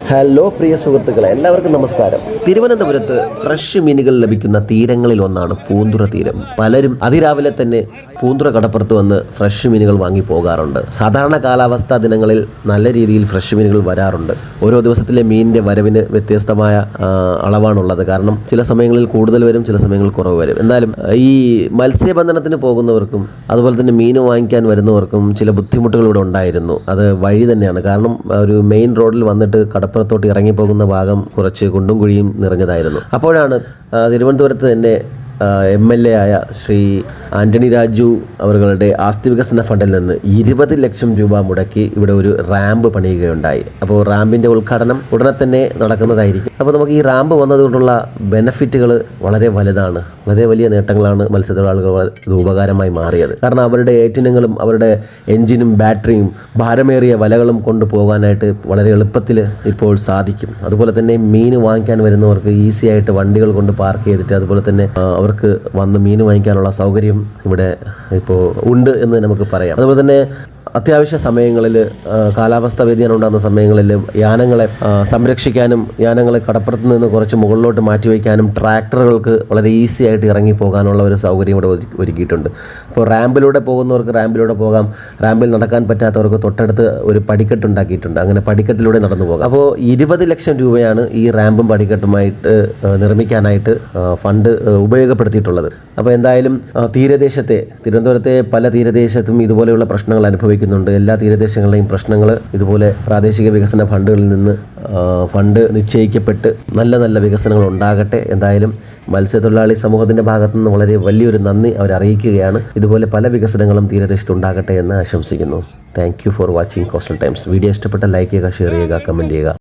Hello പ്രിയ സുഹൃത്തുക്കളെ എല്ലാവർക്കും നമസ്കാരം. തിരുവനന്തപുരത്ത് ഫ്രഷ് മീനുകൾ ലഭിക്കുന്ന തീരങ്ങളിൽ ഒന്നാണ് പൂന്തുറ തീരം. പലരും അതിരാവിലെ തന്നെ പൂന്തുറ കടപ്പുറത്ത് വന്ന് ഫ്രഷ് മീനുകൾ വാങ്ങി പോകാറുണ്ട്. സാധാരണ കാലാവസ്ഥാ ദിനങ്ങളിൽ നല്ല രീതിയിൽ ഫ്രഷ് മീനുകൾ വരാറുണ്ട്. ഓരോ ദിവസത്തിലെ മീനിന്റെ വരവിന് വ്യത്യസ്തമായ അളവാണുള്ളത്. കാരണം ചില സമയങ്ങളിൽ കൂടുതൽ വരും ചില സമയങ്ങളിൽ കുറവ് വരും. എന്നാലും ഈ മത്സ്യബന്ധനത്തിന് പോകുന്നവർക്കും അതുപോലെ തന്നെ മീൻ വാങ്ങിക്കാൻ വരുന്നവർക്കും ചില ബുദ്ധിമുട്ടുകൾ ഇവിടെ ഉണ്ടായിരുന്നു. അത് വഴി തന്നെയാണ്. കാരണം ഒരു മെയിൻ റോഡിൽ വന്നിട്ട് കടപ്പുറത്തോട്ട് ഇറങ്ങിപ്പോകുന്ന ഭാഗം കുറച്ച് കുണ്ടും കുഴിയും നിറഞ്ഞതായിരുന്നു. അപ്പോഴാണ് തിരുവനന്തപുരത്ത് തന്നെ എം എൽ എ ആയ ശ്രീ ആന്റണി രാജു അവരുടെ ആസ്തി വികസന ഫണ്ടിൽ നിന്ന് ഇരുപത് ലക്ഷം രൂപ മുടക്കി ഇവിടെ ഒരു റാമ്പ് പണിയുകയുണ്ടായി. അപ്പോൾ റാമ്പിന്റെ ഉദ്ഘാടനം ഉടനെ തന്നെ നടക്കുന്നതായിരിക്കും. അപ്പോൾ നമുക്ക് ഈ റാമ്പ് വന്നതുകൊണ്ടുള്ള ബെനഫിറ്റുകൾ വളരെ വലുതാണ്. വളരെ വലിയ നേട്ടങ്ങളാണ് മത്സ്യത്തൊഴിലാളികൾ ഉപകാരമായി മാറിയത്. കാരണം അവരുടെ ഏറ്റിനങ്ങളും അവരുടെ എൻജിനും ബാറ്ററിയും ഭാരമേറിയ വലകളും കൊണ്ട് പോകാനായിട്ട് വളരെ എളുപ്പത്തിൽ ഇപ്പോൾ സാധിക്കും. അതുപോലെ തന്നെ മീൻ വാങ്ങിക്കാൻ വരുന്നവർക്ക് ഈസി ആയിട്ട് വണ്ടികൾ കൊണ്ട് പാർക്ക് ചെയ്തിട്ട് അതുപോലെ തന്നെ അവർക്ക് വന്ന് മീൻ വാങ്ങിക്കാനുള്ള സൗകര്യം ഇവിടെ ഇപ്പോൾ ഉണ്ട് എന്ന് നമുക്ക് പറയാം. അതുപോലെ തന്നെ അത്യാവശ്യ സമയങ്ങളിൽ കാലാവസ്ഥ വ്യതിയാനം ഉണ്ടാകുന്ന സമയങ്ങളിൽ യാനങ്ങളെ സംരക്ഷിക്കാനും യാനങ്ങളെ കടപ്പുറത്ത് നിന്ന് കുറച്ച് മുകളിലോട്ട് മാറ്റി വയ്ക്കാനും ട്രാക്ടറുകൾക്ക് വളരെ ഈസി ആയിട്ട് ഇറങ്ങി പോകാനുള്ള ഒരു സൗകര്യം ഇവിടെ ഒരുക്കിയിട്ടുണ്ട്. അപ്പോൾ റാമ്പിലൂടെ പോകുന്നവർക്ക് റാമ്പിലൂടെ പോകാം. റാമ്പിൽ നടക്കാൻ പറ്റാത്തവർക്ക് തൊട്ടടുത്ത് ഒരു പടിക്കെട്ട് ഉണ്ടാക്കിയിട്ടുണ്ട്. അങ്ങനെ പടിക്കെട്ടിലൂടെ നടന്നു പോകാം. അപ്പോൾ ഇരുപത് ലക്ഷം രൂപയാണ് ഈ റാമ്പും പടിക്കെട്ടുമായിട്ട് നിർമ്മിക്കാനായിട്ട് ഫണ്ട് ഉപയോഗപ്പെടുത്തിയിട്ടുള്ളത്. അപ്പോൾ എന്തായാലും തീരദേശത്തെ തിരുവനന്തപുരത്തെ പല തീരദേശത്തും ഇതുപോലെയുള്ള പ്രശ്നങ്ങൾ അനുഭവിക്കുന്നുണ്ട് എല്ലാ തീരദേശങ്ങളിലെയും പ്രശ്നങ്ങൾ ഇതുപോലെ പ്രാദേശിക വികസന ഫണ്ടുകളിൽ നിന്ന് ഫണ്ട് നിശ്ചയിക്കപ്പെട്ട് നല്ല നല്ല വികസനങ്ങൾ ഉണ്ടാകട്ടെ എന്തായാലും മത്സ്യത്തൊഴിലാളി സമൂഹത്തിന്റെ ഭാഗത്തു നിന്ന് വളരെ വലിയൊരു നന്ദി അവർ അറിയിക്കുകയാണ്. ഇതുപോലെ പല വികസനങ്ങളും തീരദേശത്ത് ഉണ്ടാകട്ടെ എന്ന് ആശംസിക്കുന്നു. Thank you for watching coastal times video ഇഷ്ടപ്പെട്ട ലൈക്ക് ചെയ്യുക ഷെയർ ചെയ്യുക കമന്റ് ചെയ്യുക.